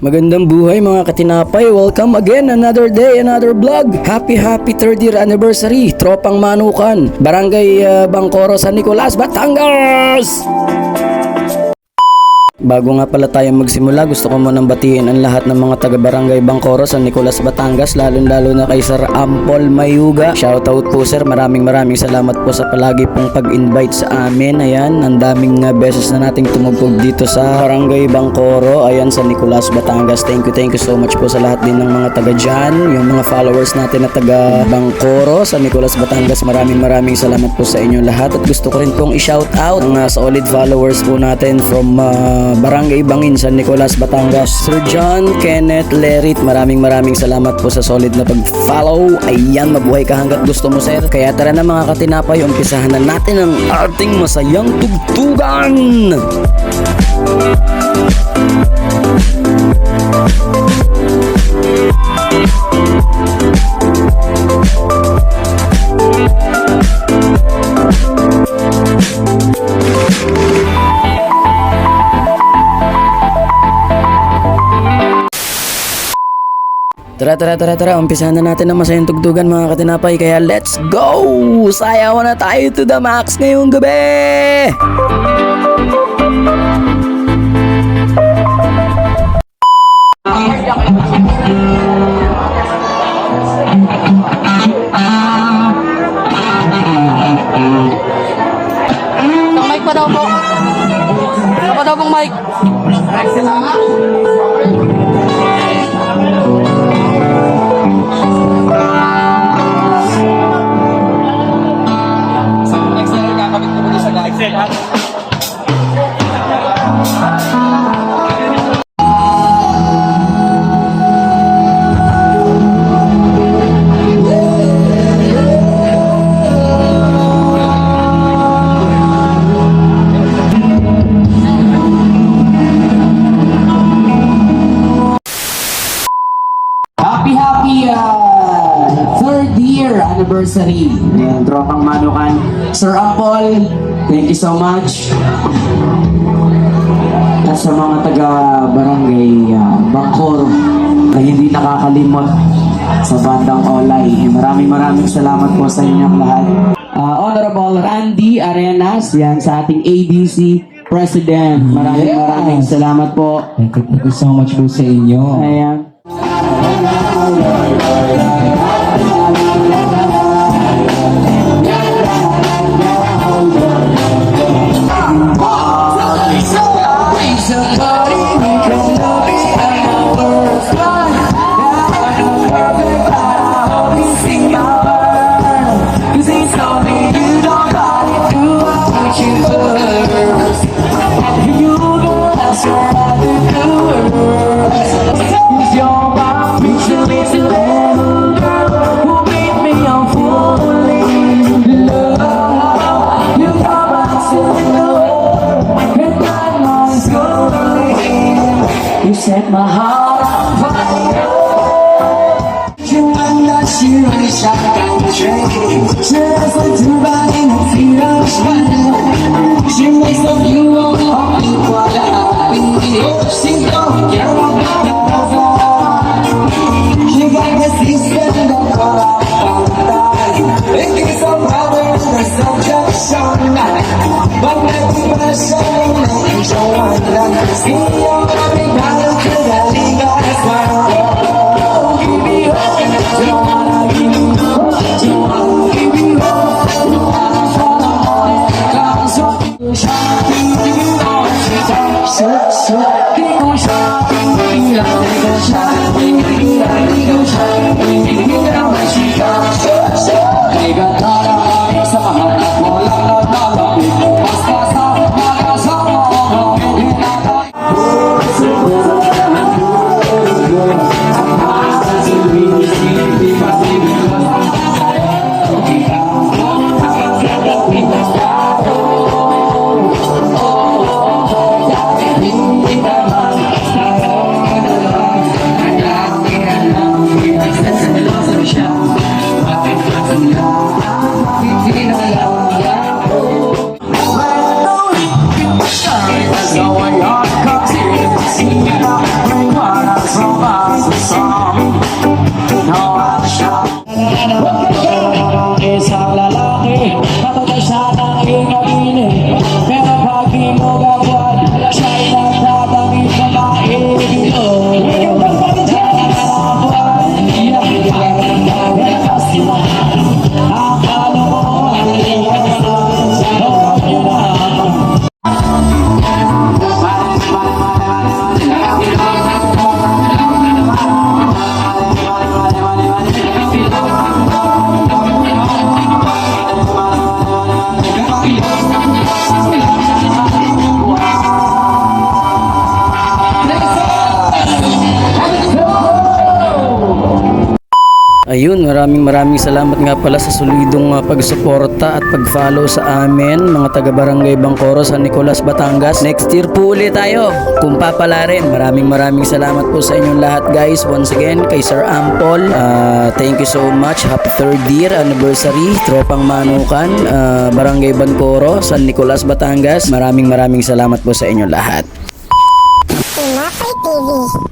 Magandang buhay mga katinapay. Welcome again another day, another vlog. Happy happy third year anniversary. Tropang Manukan, Barangay uh, Bangkoro, San Nicolas, Batangas. Bago nga pala tayo magsimula, gusto ko munang batiin ang lahat ng mga taga Barangay Bangkoro sa Nicolas, Batangas, lalong-lalo na kay Sir Ampol Mayuga. Shoutout po sir, maraming maraming salamat po sa palagi pong pag-invite sa amin. Ayan, ang daming uh, beses na nating tumugtog dito sa Barangay Bangkoro, ayan sa Nicolas, Batangas. Thank you, thank you so much po sa lahat din ng mga taga dyan, yung mga followers natin na taga Bangkoro sa Nicolas, Batangas. Maraming maraming salamat po sa inyo lahat at gusto ko rin pong i-shout out ang uh, solid followers po natin from uh, Barangay Bangin, San Nicolas, Batangas. Sir John Kenneth Lerit, maraming maraming salamat po sa solid na pag-follow. Ayan, mabuhay ka hanggat gusto mo, sir. Kaya tara na mga katinapay, umpisahan na natin ang ating masayang tugtugan. Tara, tara, tara, tara. Umpisahan na natin ang masayang tugtugan mga katinapay. Kaya let's go! Sayaw na tayo to the max ngayong gabi! Ang mic pa daw po. Ano pa daw pong mic? Anniversary. Ayan, tropang manukan. Sir Apple, thank you so much. At sa mga taga barangay uh, Bangkor na hindi nakakalimot sa bandang Olay. Maraming maraming salamat po sa inyong lahat. Uh, Honorable Randy Arenas, yan sa ating ABC President. Maraming maraming salamat po. Thank you, thank you so much po sa inyo. Ayan. stop drinking Just a two-bag and a zero She makes of you. all what I be She don't care about the other She got the system that got up on the line It is a brother and a subjection But my people are showing that you don't want to see your body Ayun, maraming maraming salamat nga pala sa solidong uh, pagsuporta at pag-follow sa amin, mga taga Barangay Bangkoro sa Nicolas, Batangas. Next year po ulit tayo, kung papala rin. Maraming maraming salamat po sa inyong lahat guys. Once again, kay Sir Ampol, uh, thank you so much. Happy third year anniversary, Tropang Manukan, uh, Barangay Bangkoro, San Nicolas, Batangas. Maraming maraming salamat po sa inyong lahat. Tinapay TV.